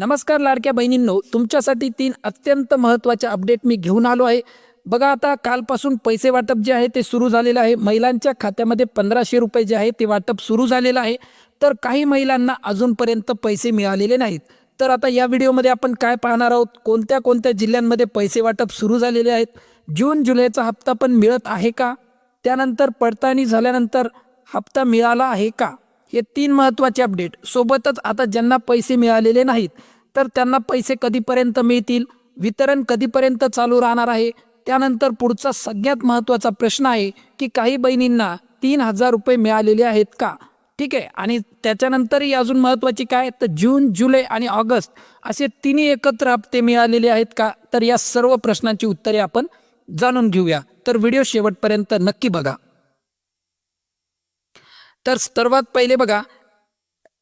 नमस्कार लाडक्या बहिणींनो तुमच्यासाठी तीन अत्यंत महत्त्वाचे अपडेट मी घेऊन आलो आहे. बघा आता कालपासून पैसे वाटप जे आहे ते सुरू झालेलं आहे. महिलांच्या खात्यामध्ये पंधराशे रुपये जे आहे ते वाटप सुरू झालेलं आहे. तर काही महिलांना अजूनपर्यंत पैसे मिळालेले नाहीत. तर आता या व्हिडिओमध्ये आपण काय पाहणार आहोत? कोणत्या कोणत्या जिल्ह्यांमध्ये पैसे वाटप सुरू झालेले आहेत? जून जुलैचा हप्ता पण मिळत आहे का? त्यानंतर पडताळणी झाल्यानंतर हप्ता मिळाला आहे का? हे तीन महत्त्वाचे अपडेट सोबतच आता ज्यांना पैसे मिळालेले नाहीत तर त्यांना पैसे कधीपर्यंत मिळतील? वितरण कधीपर्यंत चालू राहणार आहे? त्यानंतर पुढचा सगळ्यात महत्त्वाचा प्रश्न आहे की काही बहिणींना तीन हजार रुपये मिळालेले आहेत का? ठीक आहे आणि त्याच्यानंतरही अजून महत्त्वाची काय? तर जून जुलै आणि ऑगस्ट असे तिन्ही एकत्र हप्ते मिळालेले आहेत का? तर या सर्व प्रश्नांची उत्तरे आपण जाणून घेऊया. तर व्हिडिओ शेवटपर्यंत नक्की बघा. तर सर्वात पहिले बघा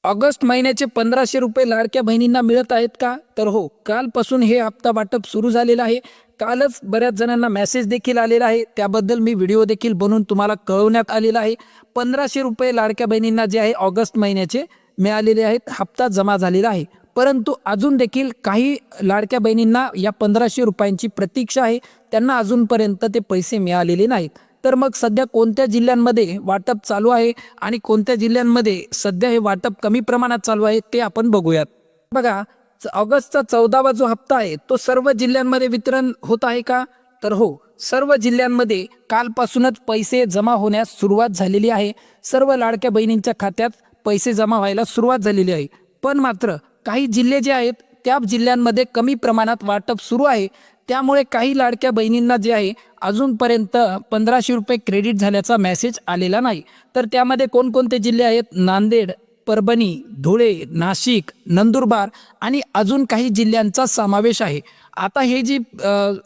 ऑगस्ट महिन्याचे पंधराशे रुपये लाडक्या बहिणींना मिळत आहेत का? तर हो कालपासून हे हप्ता वाटप सुरू झालेलं आहे. कालच बऱ्याच जणांना मेसेज देखील आलेला आहे. त्याबद्दल मी व्हिडिओ देखील बनवून तुम्हाला कळवण्यात आलेला आहे. पंधराशे रुपये लाडक्या बहिणींना जे आहे ऑगस्ट महिन्याचे मिळालेले आहेत. हप्ता जमा झालेला आहे. परंतु अजून देखील काही लाडक्या बहिणींना या पंधराशे रुपयांची प्रतीक्षा आहे. त्यांना अजूनपर्यंत ते पैसे मिळालेले नाहीत. तर मग सध्या कोणत्या जिल्ह्यांमध्ये वाटप चालू आहे आणि कोणत्या जिल्ह्यांमध्ये सध्या हे वाटप कमी प्रमाणात चालू आहे ते आपण बघूयात. बघा च- ऑगस्टचा चौदावा जो हप्ता आहे तो सर्व जिल्ह्यांमध्ये वितरण होत आहे का? तर हो सर्व जिल्ह्यांमध्ये कालपासूनच पैसे जमा होण्यास सुरुवात झालेली आहे. सर्व लाडक्या बहिणींच्या खात्यात पैसे जमा व्हायला सुरुवात झालेली आहे. पण मात्र काही जिल्हे जे आहेत त्या जिल्ह्यांमध्ये कमी प्रमाणात वाटप सुरू आहे. त्यामुळे काही लाडक्या बहिणींना जे आहे अजूनपर्यंत पंधराशे रुपये क्रेडिट झाल्याचा मेसेज आलेला नाही. तर त्यामध्ये कोणकोणते जिल्हे आहेत? नांदेड परभणी धुळे नाशिक नंदुरबार आणि अजून काही जिल्ह्यांचा समावेश आहे. आता हे जी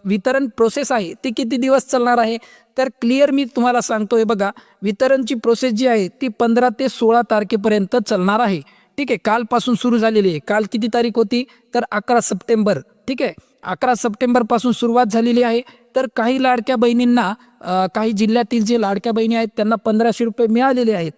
वितरण प्रोसेस आहे ती किती दिवस चालणार आहे? तर क्लिअर मी तुम्हाला सांगतो आहे बघा वितरणची प्रोसेस जी आहे ती पंधरा ते सोळा तारखेपर्यंत चालणार आहे. ठीक आहे कालपासून सुरू झालेली आहे. काल किती तारीख होती? तर अकरा सप्टेंबर. ठीक आहे? अकरा सप्टेंबरपासून सुरुवात झालेली आहे. तर काही लाडक्या बहिणींना काही जिल्ह्यातील जे लाडक्या बहिणी आहेत त्यांना पंधराशे रुपये मिळालेले आहेत.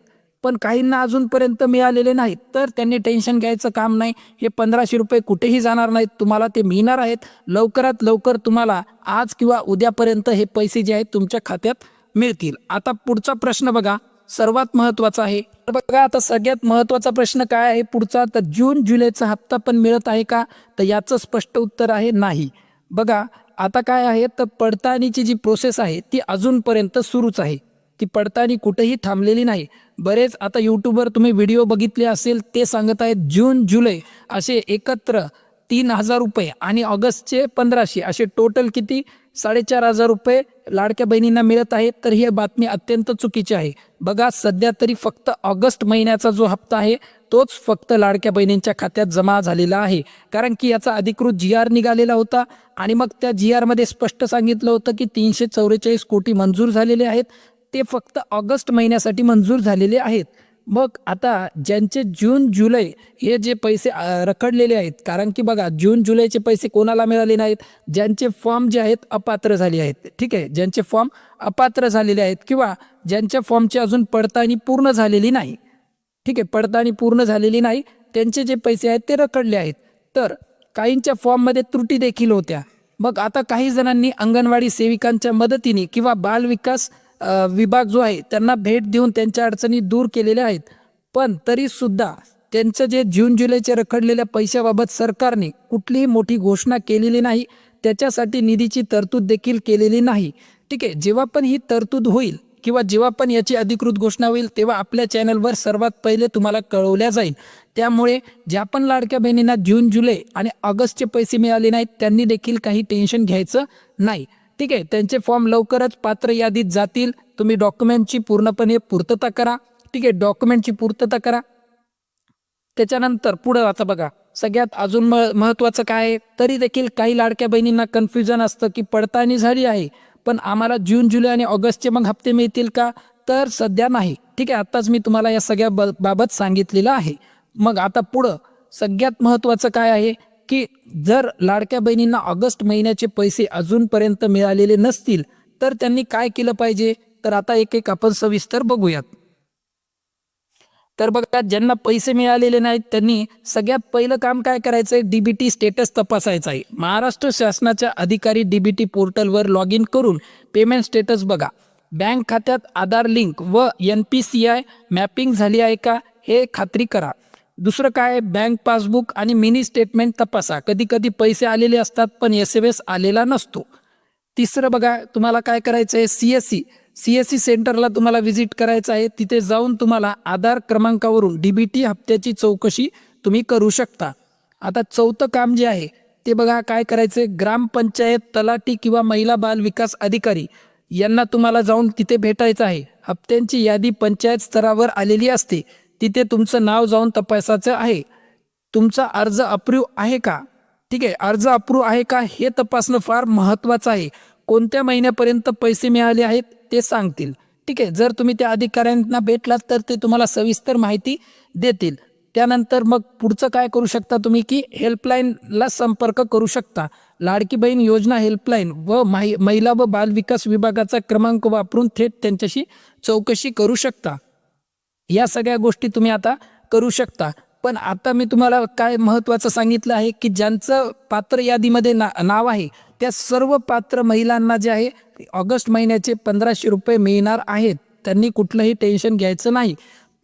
पण काहींना अजूनपर्यंत मिळालेले नाहीत. तर त्यांनी टेन्शन घ्यायचं काम नाही. हे पंधराशे रुपये कुठेही जाणार नाहीत. तुम्हाला ते मिळणार आहेत. लवकरात लवकर तुम्हाला आज किंवा उद्यापर्यंत हे पैसे जे आहेत तुमच्या खात्यात मिळतील. आता पुढचा प्रश्न बघा. सर्वात महत्त्वाचा आहे. तर बघा आता सगळ्यात महत्त्वाचा प्रश्न काय आहे पुढचा? तर जून जुलैचा हप्ता पण मिळत आहे का? तर याचं स्पष्ट उत्तर आहे नाही. बघा आता काय आहे? तर पडताळणीची जी प्रोसेस आहे ती अजूनपर्यंत सुरूच आहे. ती पडताळणी कुठेही थांबलेली नाही. बरेच आता यूट्यूबवर तुम्ही व्हिडिओ बघितले असेल ते सांगत आहेत जून जुलै असे एकत्र तीन हजार रुपये आणि ऑगस्टचे पंधराशे. असे टोटल किती? साडेचार हजार रुपये लाडक्या बहिणींना मिळत आहेत तर ही बातमी अत्यंत चुकीची आहे. बघा सध्या तरी फक्त ऑगस्ट महिन्याचा जो हप्ता आहे तोच फक्त लाडक्या बहिणींच्या खात्यात जमा झालेला आहे. कारण की याचा अधिकृत जी आर निघालेला होता आणि मग त्या जी आरमध्ये स्पष्ट सांगितलं होतं की तीनशे चौवेचाळीस कोटी मंजूर झालेले आहेत. ते फक्त ऑगस्ट महिन्यासाठी मंजूर झालेले आहेत. मग आता ज्यांचे जून जुलै हे जे पैसे रखडलेले आहेत कारण की बघा जून जुलैचे पैसे कोणाला मिळाले नाहीत? ज्यांचे फॉर्म जे आहेत अपात्र झाले आहेत. ठीक आहे? ज्यांचे फॉर्म अपात्र झालेले आहेत किंवा ज्यांच्या फॉर्मची अजून पडताळणी पूर्ण झालेली नाही. ठीक आहे? पडताळणी पूर्ण झालेली नाही. त्यांचे जे पैसे आहेत ते रखडले आहेत. तर काहींच्या फॉर्ममध्ये त्रुटी देखील होत्या. मग आता काही जणांनी अंगणवाडी सेविकांच्या मदतीने किंवा बाल विकास विभाग जो आहे त्यांना भेट देऊन त्यांच्या अडचणी दूर केलेल्या आहेत. पण तरी सुद्धा त्यांचं जे जून जुलैचे रखडलेल्या पैशाबाबत सरकारने कुठलीही मोठी घोषणा केलेली नाही. त्याच्यासाठी निधीची तरतूद देखील केलेली नाही. ठीक आहे जेव्हा पण ही तरतूद होईल किंवा जेव्हा पण याची अधिकृत घोषणा होईल तेव्हा आपल्या चॅनलवर सर्वात पहिले तुम्हाला कळवल्या जाईल. त्यामुळे ज्या पण लाडक्या बहिणींना जून जुलै आणि ऑगस्टचे पैसे मिळाले नाहीत त्यांनी देखील काही टेन्शन घ्यायचं नाही. ठीक आहे त्यांचे फॉर्म लवकरच पात्र यादीत जातील. तुम्ही डॉक्युमेंटची पूर्णपणे पूर्तता करा. ठीक आहे डॉक्युमेंटची पूर्तता करा. त्याच्यानंतर पुढं आता बघा सगळ्यात अजून म महत्त्वाचं काय आहे? तरी देखील काही लाडक्या बहिणींना कन्फ्युजन असतं की पडताळणी झाली आहे. पण आम्हाला जून जुलै आणि ऑगस्टचे मग हप्ते मिळतील का? तर सध्या नाही. ठीक आहे आत्ताच मी तुम्हाला या सगळ्या ब बाबत सांगितलेलं आहे. मग आता पुढं सगळ्यात महत्त्वाचं काय आहे? की जर लाडक्या बहिणींना ऑगस्ट महिन्याचे पैसे अजूनपर्यंत मिळालेले नसतील तर त्यांनी काय केलं पाहिजे? तर आता एक एक आपण सविस्तर बघूयात. तर बघा ज्यांना पैसे मिळालेले नाहीत त्यांनी सगळ्यात पहिलं काम काय करायचं आहे डी बी टी स्टेटस तपासायचं आहे महाराष्ट्र शासनाच्या अधिकारी डी बी टी पोर्टलवर लॉग इन करून पेमेंट स्टेटस बघा. बँक खात्यात आधार लिंक व N P C I mapping झाली आहे का? हे खात्री करा. दुसरं काय? बँक पासबुक आणि मिनी स्टेटमेंट तपासा. कधी कधी पैसे आलेले असतात पण एस एम एस आलेला नसतो. तिसरं बघा तुम्हाला काय करायचं आहे C S C C S C सेंटरला तुम्हाला व्हिजिट करायचं आहे. तिथे जाऊन तुम्हाला आधार क्रमांकावरून डी बी टी हप्त्याची चौकशी तुम्ही करू शकता. आता चौथं काम जे आहे ते बघा काय करायचं आहे ग्रामपंचायत तलाठी किंवा महिला बाल विकास अधिकारी यांना तुम्हाला जाऊन तिथे भेटायचं आहे. हप्त्यांची यादी पंचायत स्तरावर आलेली असते. तिथे तुमचं नाव जाऊन तपासायचं आहे. तुमचा अर्ज अप्रूव्ह आहे का? ठीक आहे अर्ज अप्रूव्ह आहे का हे तपासणं फार महत्त्वाचं आहे. कोणत्या महिन्यापर्यंत पैसे मिळाले आहेत ते सांगतील. ठीक आहे जर तुम्ही त्या अधिकाऱ्यांना भेटलात तर ते तुम्हाला सविस्तर माहिती देतील. त्यानंतर मग पुढचं काय करू शकता तुम्ही की हेल्पलाईनला संपर्क करू शकता. लाडकी बहीण योजना हेल्पलाईन व माहि महिला व बालविकास विभागाचा क्रमांक वापरून थेट त्यांच्याशी चौकशी करू शकता. या सगळ्या गोष्टी तुम्ही आता करू शकता. पण आता मी तुम्हाला काय महत्त्वाचं सांगितलं आहे की ज्यांचं पात्र यादीमध्ये ना नाव आहे त्या सर्व पात्र महिलांना जे आहे ऑगस्ट महिन्याचे पंधराशे रुपये मिळणार आहेत. त्यांनी कुठलंही टेन्शन घ्यायचं नाही.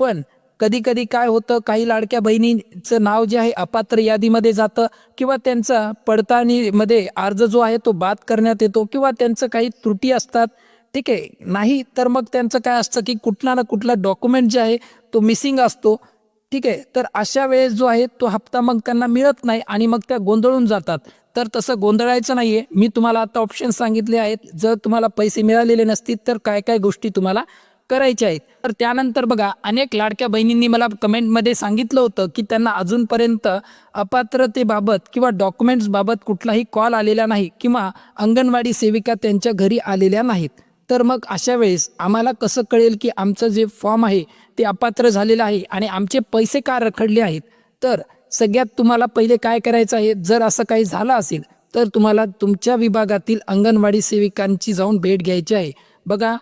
पण कधी कधी काय होतं काही लाडक्या बहिणीचं नाव जे आहे अपात्र यादीमध्ये जातं किंवा त्यांचा पडताळणीमध्ये अर्ज जो आहे तो बाद करण्यात येतो किंवा त्यांचं काही त्रुटी असतात. ठीक आहे. नाही तर मग त्यांचं काय असतं की कुठला ना कुठला डॉक्युमेंट जे आहे तो मिसिंग असतो. ठीक आहे. तर अशा वेळेस जो आहे तो हप्ता मग त्यांना मिळत नाही आणि मग त्या गोंधळून जातात. तर तसं गोंधळायचं नाही आहे मी तुम्हाला आता ऑप्शन सांगितले आहेत. जर तुम्हाला पैसे मिळालेले नसतील तर काय काय गोष्टी तुम्हाला करायच्या आहेत. तर त्यानंतर बघा अनेक लाडक्या बहिणींनी मला कमेंटमध्ये सांगितलं होतं की त्यांना अजूनपर्यंत अपात्रतेबाबत किंवा डॉक्युमेंट्सबाबत कुठलाही कॉल आलेला नाही किंवा अंगणवाडी सेविका त्यांच्या घरी आलेल्या नाहीत. तर मग अशा वेळेस आम्हाला कसं कळेल की आमचं जे फॉर्म आहे ते अपात्र झालेलं आहे आणि आमचे पैसे का रखडले आहेत? तर सगळ्यात तुम्हाला पहिले काय करायचं आहे? जर असं काही झालं असेल तर तुम्हाला तुमच्या विभागातील अंगणवाडी सेविकांची जाऊन भेट घ्यायची आहे. बघा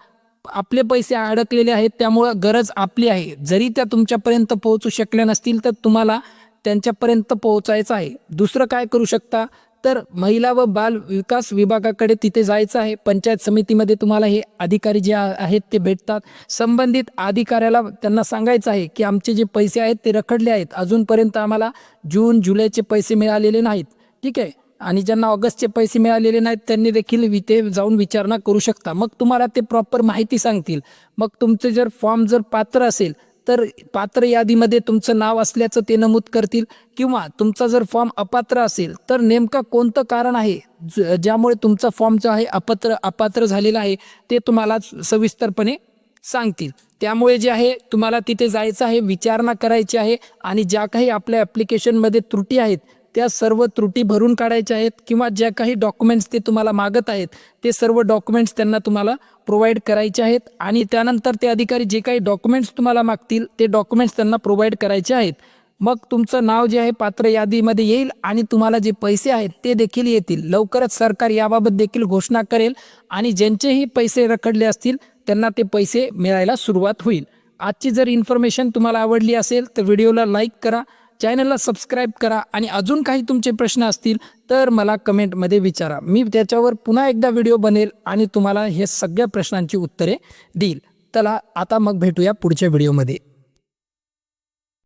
आपले पैसे अडकलेले आहेत त्यामुळं गरज आपली आहे. जरी त्या तुमच्यापर्यंत पोहोचू शकल्या नसतील तर तुम्हाला त्यांच्यापर्यंत पोहोचायचं आहे. दुसरं काय करू शकता? तर महिला व बाल विकास विभागाकडे तिथे जायचं आहे. पंचायत समितीमध्ये तुम्हाला हे अधिकारी जे आहेत ते भेटतात. संबंधित अधिकाऱ्याला त्यांना सांगायचं आहे की आमचे जे पैसे आहेत ते रखडले आहेत. अजूनपर्यंत आम्हाला जून जुलैचे पैसे मिळालेले नाहीत. ठीक आहे? आणि ज्यांना ऑगस्टचे पैसे मिळालेले नाहीत त्यांनी देखील इथे जाऊन विचारणा करू शकता. मग तुम्हाला ते प्रॉपर माहिती सांगतील. मग तुमचे जर फॉर्म जर पात्र असेल तर पात्र यादीमध्ये तुमचं नाव असल्याचं ते नमूद करतील किंवा तुमचा जर फॉर्म अपात्र असेल तर नेमका कोणतं कारण आहे? ज- ज्यामुळे तुमचा फॉर्म जो आहे अपात्र अपात्र झालेला आहे ते तुम्हाला सविस्तरपणे सांगतील. त्यामुळे जे आहे तुम्हाला तिथे जायचं आहे विचारणा करायची आहे आणि ज्या काही आपल्या ॲप्लिकेशनमध्ये त्रुटी आहेत त्या सर्व त्रुटी भरून काढायच्या आहेत किंवा ज्या काही डॉक्युमेंट्स ते तुम्हाला मागत आहेत ते सर्व डॉक्युमेंट्स त्यांना तुम्हाला प्रोव्हाइड करायचे आहेत आणि त्यानंतर ते अधिकारी जे काही डॉक्युमेंट्स तुम्हाला मागतील ते डॉक्युमेंट्स त्यांना प्रोव्हाइड करायचे आहेत. मग तुमचं नाव जे आहे पात्र यादीमध्ये येईल आणि तुम्हाला जे पैसे आहेत ते देखील येतील. लवकरच सरकार याबाबत देखील घोषणा करेल आणि ज्यांचेही पैसे रखडले असतील त्यांना ते पैसे मिळायला सुरुवात होईल. आजची जर इन्फॉर्मेशन तुम्हाला आवडली असेल तर व्हिडिओला लाईक करा चॅनलला सबस्क्राईब करा आणि अजून काही तुमचे प्रश्न असतील तर मला कमेंटमध्ये विचारा. मी त्याच्यावर पुन्हा एकदा व्हिडिओ बनेल आणि तुम्हाला हे सगळ्या प्रश्नांची उत्तरे देईल. चला आता मग भेटूया पुढच्या व्हिडिओमध्ये.